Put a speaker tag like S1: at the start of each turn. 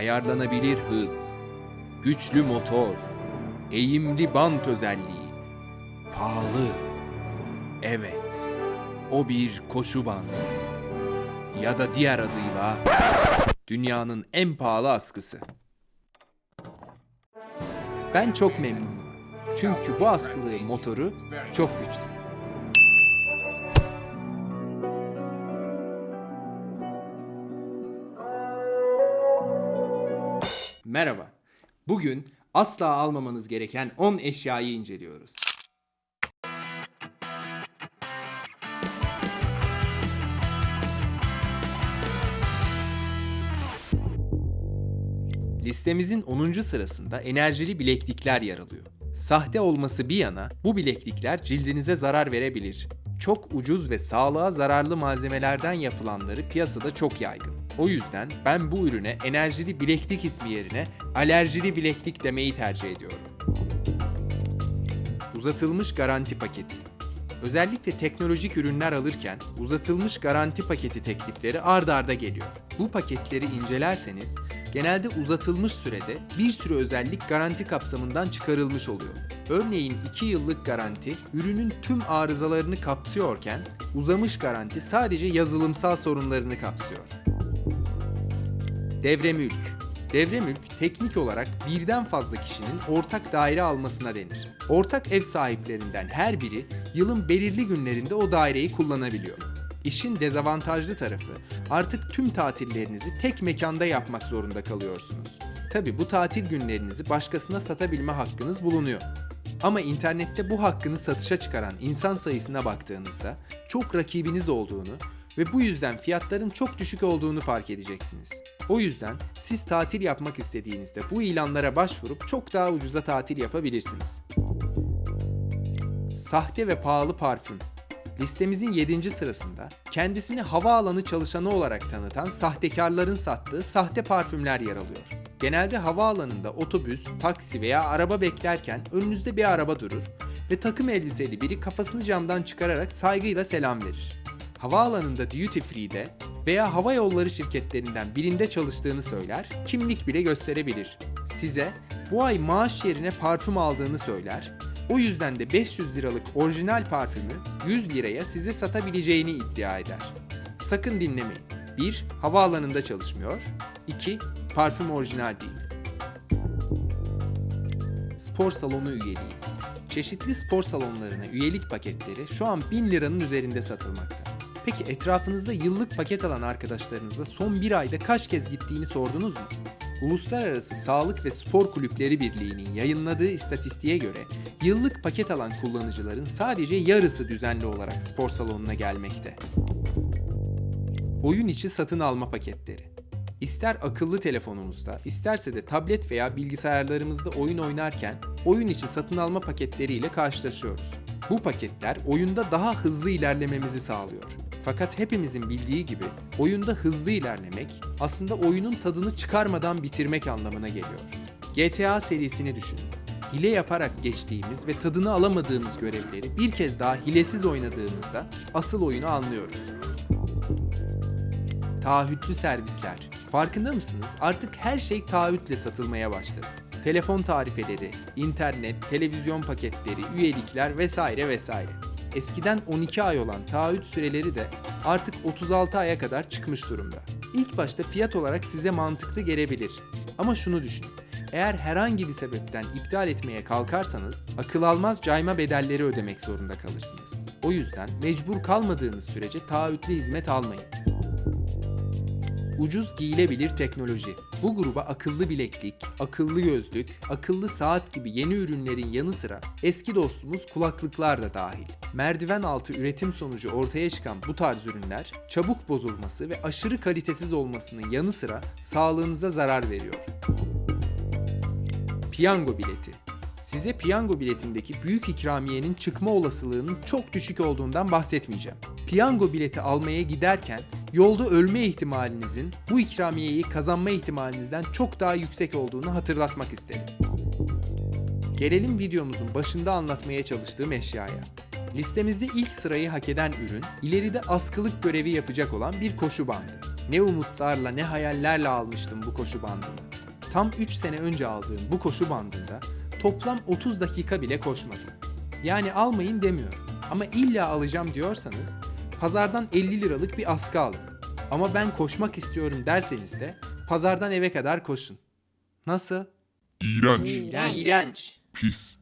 S1: ayarlanabilir hız, güçlü motor, eğimli bant özelliği, pahalı. Evet, o bir koşu bandı. Ya da diğer adıyla dünyanın en pahalı askısı. Ben çok memnunum. Çünkü bu askılı motoru çok güçlü. Merhaba. Bugün asla almamanız gereken 10 eşyayı inceliyoruz. Listemizin 10. sırasında enerjili bileklikler yer alıyor. Sahte olması bir yana bu bileklikler cildinize zarar verebilir. Çok ucuz ve sağlığa zararlı malzemelerden yapılanları piyasada çok yaygın. O yüzden ben bu ürüne enerjili bileklik ismi yerine alerjili bileklik demeyi tercih ediyorum. Uzatılmış garanti paketi. Özellikle teknolojik ürünler alırken uzatılmış garanti paketi teklifleri ard arda geliyor. Bu paketleri incelerseniz genelde uzatılmış sürede bir sürü özellik garanti kapsamından çıkarılmış oluyor. Örneğin 2 yıllık garanti ürünün tüm arızalarını kapsıyorken uzamış garanti sadece yazılımsal sorunlarını kapsıyor. Devre mülk. Devre mülk teknik olarak birden fazla kişinin ortak daire almasına denir. Ortak ev sahiplerinden her biri yılın belirli günlerinde o daireyi kullanabiliyor. İşin dezavantajlı tarafı artık tüm tatillerinizi tek mekanda yapmak zorunda kalıyorsunuz. Tabi bu tatil günlerinizi başkasına satabilme hakkınız bulunuyor. Ama internette bu hakkını satışa çıkaran insan sayısına baktığınızda çok rakibiniz olduğunu ve bu yüzden fiyatların çok düşük olduğunu fark edeceksiniz. O yüzden siz tatil yapmak istediğinizde bu ilanlara başvurup çok daha ucuza tatil yapabilirsiniz. Sahte ve pahalı parfüm. Listemizin 7. sırasında kendisini havaalanı çalışanı olarak tanıtan sahtekarların sattığı sahte parfümler yer alıyor. Genelde havaalanında otobüs, taksi veya araba beklerken önünüzde bir araba durur ve takım elbiseli biri kafasını camdan çıkararak saygıyla selam verir. Havaalanında duty free'de veya hava yolları şirketlerinden birinde çalıştığını söyler, kimlik bile gösterebilir. Size bu ay maaş yerine parfüm aldığını söyler, o yüzden de 500 liralık orijinal parfümü 100 liraya size satabileceğini iddia eder. Sakın dinlemeyin. 1. Havaalanında çalışmıyor. 2. Parfüm orijinal değil. Spor salonu üyeliği. Çeşitli spor salonlarına üyelik paketleri şu an 1000 liranın üzerinde satılmakta. Peki etrafınızda yıllık paket alan arkadaşlarınıza son bir ayda kaç kez gittiğini sordunuz mu? Uluslararası Sağlık ve Spor Kulüpleri Birliği'nin yayınladığı istatistiğe göre yıllık paket alan kullanıcıların sadece yarısı düzenli olarak spor salonuna gelmekte. Oyun içi satın alma paketleri. İster akıllı telefonunuzda, isterse de tablet veya bilgisayarlarımızda oyun oynarken oyun içi satın alma paketleriyle karşılaşıyoruz. Bu paketler oyunda daha hızlı ilerlememizi sağlıyor. Fakat hepimizin bildiği gibi oyunda hızlı ilerlemek aslında oyunun tadını çıkarmadan bitirmek anlamına geliyor. GTA serisini düşünün. Hile yaparak geçtiğimiz ve tadını alamadığımız görevleri bir kez daha hilesiz oynadığımızda asıl oyunu anlıyoruz. Taahhütlü servisler. Farkında mısınız? Artık her şey taahhütle satılmaya başladı. Telefon tarifeleri, internet, televizyon paketleri, üyelikler vesaire vesaire. Eskiden 12 ay olan taahhüt süreleri de artık 36 aya kadar çıkmış durumda. İlk başta fiyat olarak size mantıklı gelebilir. Ama şunu düşünün. Eğer herhangi bir sebepten iptal etmeye kalkarsanız akıl almaz cayma bedelleri ödemek zorunda kalırsınız. O yüzden mecbur kalmadığınız sürece taahhütlü hizmet almayın. Ucuz giyilebilir teknoloji. Bu gruba akıllı bileklik, akıllı gözlük, akıllı saat gibi yeni ürünlerin yanı sıra eski dostumuz kulaklıklar da dahil. Merdiven altı üretim sonucu ortaya çıkan bu tarz ürünler çabuk bozulması ve aşırı kalitesiz olmasının yanı sıra sağlığınıza zarar veriyor. Piyango bileti. Size piyango biletindeki büyük ikramiyenin çıkma olasılığının çok düşük olduğundan bahsetmeyeceğim. Piyango bileti almaya giderken yolda ölme ihtimalinizin bu ikramiyeyi kazanma ihtimalinizden çok daha yüksek olduğunu hatırlatmak isterim. Gelelim videomuzun başında anlatmaya çalıştığım eşyaya. Listemizde ilk sırayı hak eden ürün, ileride askılık görevi yapacak olan bir koşu bandı. Ne umutlarla ne hayallerle almıştım bu koşu bandını. Tam 3 sene önce aldığım bu koşu bandında toplam 30 dakika bile koşmadım. Yani almayın demiyorum. Ama illa alacağım diyorsanız pazardan 50 liralık bir askı alın. Ama ben koşmak istiyorum derseniz de pazardan eve kadar koşun. Nasıl?
S2: İğrenç.
S1: İğrenç.
S2: Pis.